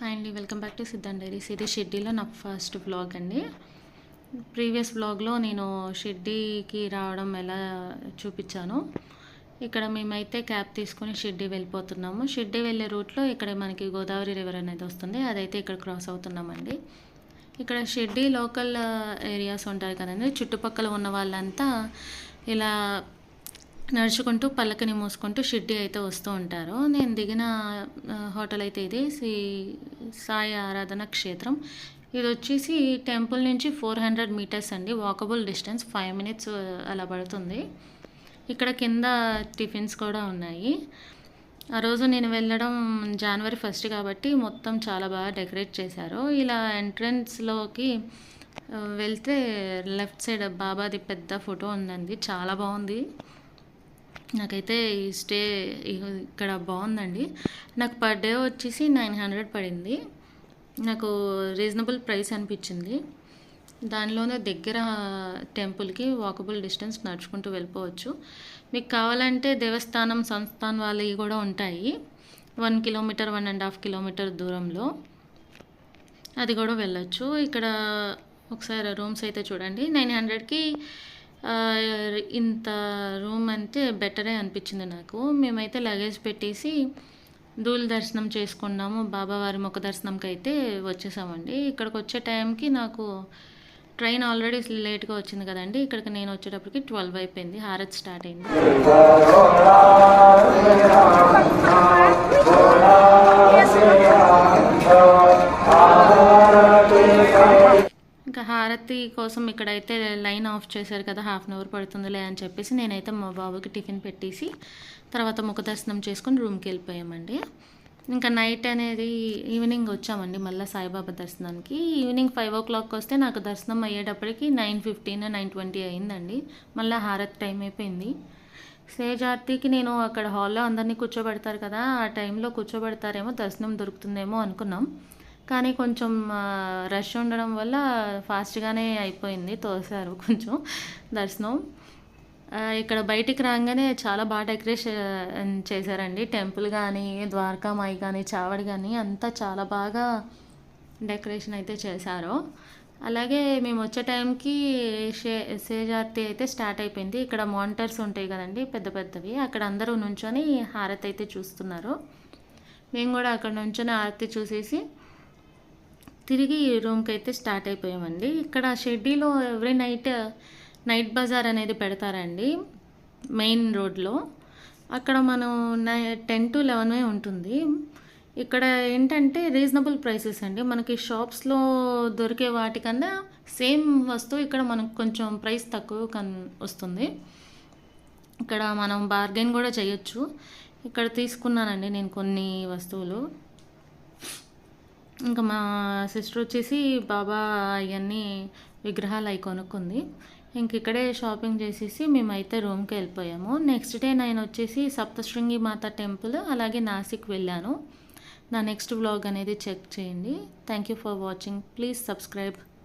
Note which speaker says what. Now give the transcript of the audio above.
Speaker 1: Hi అండి welcome back to Siddhant diaries. ఇది షిడ్డీలో నా ఫస్ట్ బ్లాగ్ అండి. ప్రీవియస్ బ్లాగ్లో నేను షిడ్డీకి రావడం ఎలా చూపించాను. ఇక్కడ మేమైతే క్యాబ్ తీసుకొని షిడ్డీ వెళ్ళిపోతున్నాము. షిడ్డీ వెళ్ళే రూట్లో ఇక్కడ మనకి గోదావరి రివర్ అనేది వస్తుంది. అదైతే ఇక్కడ క్రాస్ అవుతున్నామండి. ఇక్కడ షిడ్డీ లోకల్ ఏరియాస్ ఉంటాయి కదండి. చుట్టుపక్కల ఉన్న వాళ్ళంతా ఇలా నడుచుకుంటూ పల్లకిని మూసుకుంటూ షిడ్డి అయితే వస్తూ ఉంటారు. నేను దిగిన హోటల్ అయితే ఇది శ్రీ సాయి ఆరాధన క్షేత్రం. ఇది వచ్చేసి టెంపుల్ నుంచి ఫోర్ హండ్రెడ్ మీటర్స్ అండి. వాకబుల్ డిస్టెన్స్ ఫైవ్ మినిట్స్ అలా పడుతుంది. ఇక్కడ కింద టిఫిన్స్ కూడా ఉన్నాయి. ఆ రోజు నేను వెళ్ళడం జనవరి ఫస్ట్ కాబట్టి మొత్తం చాలా బాగా డెకరేట్ చేశారు. ఇలా ఎంట్రన్స్లోకి వెళ్తే లెఫ్ట్ సైడ్ బాబాది పెద్ద ఫోటో ఉందండి. చాలా బాగుంది. నాకైతే ఈ స్టే ఇక్కడ బాగుందండి. నాకు పర్ డే వచ్చేసి నైన్ హండ్రెడ్ పడింది. నాకు రీజనబుల్ ప్రైస్ అనిపించింది. దానిలోనే దగ్గర టెంపుల్కి వాకబుల్ డిస్టెన్స్ నడుచుకుంటూ వెళ్ళిపోవచ్చు. మీకు కావాలంటే దేవస్థానం సంస్థాన్ వాళ్ళవి కూడా ఉంటాయి. One kilometre one and half kilometre దూరంలో. అది కూడా వెళ్ళొచ్చు. ఇక్కడ ఒకసారి రూమ్స్ అయితే చూడండి. నైన్ హండ్రెడ్కి ఇంత రూమ్ అంటే బెటరే అనిపించింది నాకు. మేమైతే లగేజ్ పెట్టేసి ధూళి దర్శనం చేసుకున్నాము. బాబావారి ముఖ దర్శనంకి అయితే వచ్చేసామండి. ఇక్కడికి వచ్చే టైంకి నాకు ట్రైన్ ఆల్రెడీ లేట్గా వచ్చింది కదండి. ఇక్కడికి నేను వచ్చేటప్పటికి ట్వెల్వ్ అయిపోయింది. హారత్ స్టార్ట్ అయింది. ఇంకా హారతి కోసం ఇక్కడైతే లైన్ ఆఫ్ చేశారు కదా హాఫ్ అన్ అవర్ పడుతుందిలే అని చెప్పేసి నేనైతే మా బాబుకి టిఫిన్ పెట్టేసి తర్వాత ముఖ దర్శనం చేసుకుని రూమ్కి వెళ్ళిపోయామండి. ఇంకా నైట్ అనేది ఈవినింగ్ వచ్చామండి మళ్ళీ సాయిబాబా దర్శనానికి. ఈవినింగ్ ఫైవ్ ఓ క్లాక్ వస్తే నాకు దర్శనం అయ్యేటప్పటికి నైన్ ఫిఫ్టీన్ నైన్ ట్వంటీ అయిందండి. మళ్ళీ హారతి టైం అయిపోయింది. స్టేజ్ ఆర్తికి నేను అక్కడ హాల్లో అందరినీ కూర్చోబెడతారు కదా ఆ టైంలో కూర్చోబెడతారేమో దర్శనం దొరుకుతుందేమో అనుకున్నాం. కానీ కొంచెం రష్ ఉండడం వల్ల ఫాస్ట్గానే అయిపోయింది. తోసారు కొంచెం. దర్శనం ఇక్కడ బయటికి రాగానే చాలా బాగా డెకరేషన్ చేశారండి. టెంపుల్ కానీ ద్వారకామాయి కానీ చావడి కానీ అంతా చాలా బాగా డెకరేషన్ అయితే చేశారు. అలాగే మేము వచ్చే టైంకి షే సేజార్తి అయితే స్టార్ట్ అయిపోయింది. ఇక్కడ మానిటర్స్ ఉంటాయి కదండి పెద్ద పెద్దవి. అక్కడ అందరూ నుంచొని హారతి అయితే చూస్తున్నారు. మేము కూడా అక్కడ నుంచొని హారతి చూసేసి తిరిగి రూమ్కి అయితే స్టార్ట్ అయిపోయామండి. ఇక్కడ షెడ్డీలో ఎవ్రీ నైట్ నైట్ బజార్ అనేది పెడతారండి మెయిన్ రోడ్లో. అక్కడ మనం నై టెన్ టు లెవెన్ ఉంటుంది. ఇక్కడ ఏంటంటే రీజనబుల్ ప్రైసెస్ అండి. మనకి షాప్స్లో దొరికే వాటికన్నా సేమ్ వస్తువు ఇక్కడ మనకు కొంచెం ప్రైస్ తక్కువ కన్ వస్తుంది. ఇక్కడ మనం బార్గెన్ కూడా చేయొచ్చు. ఇక్కడ తీసుకున్నానండి నేను కొన్ని వస్తువులు. ఇంకా మా సిస్టర్ వచ్చేసి బాబా అవన్నీ విగ్రహాలు అవి కొనుక్కుంది. ఇంక ఇక్కడే షాపింగ్ చేసేసి మేమైతే రూమ్కి వెళ్ళిపోయాము. నెక్స్ట్ డే నేను వచ్చేసి సప్తశృంగి మాత టెంపుల్ అలాగే నాసిక్ వెళ్ళాను. నా నెక్స్ట్ వ్లాగ్ అనేది చెక్ చేయండి. Thank you for watching. Please subscribe.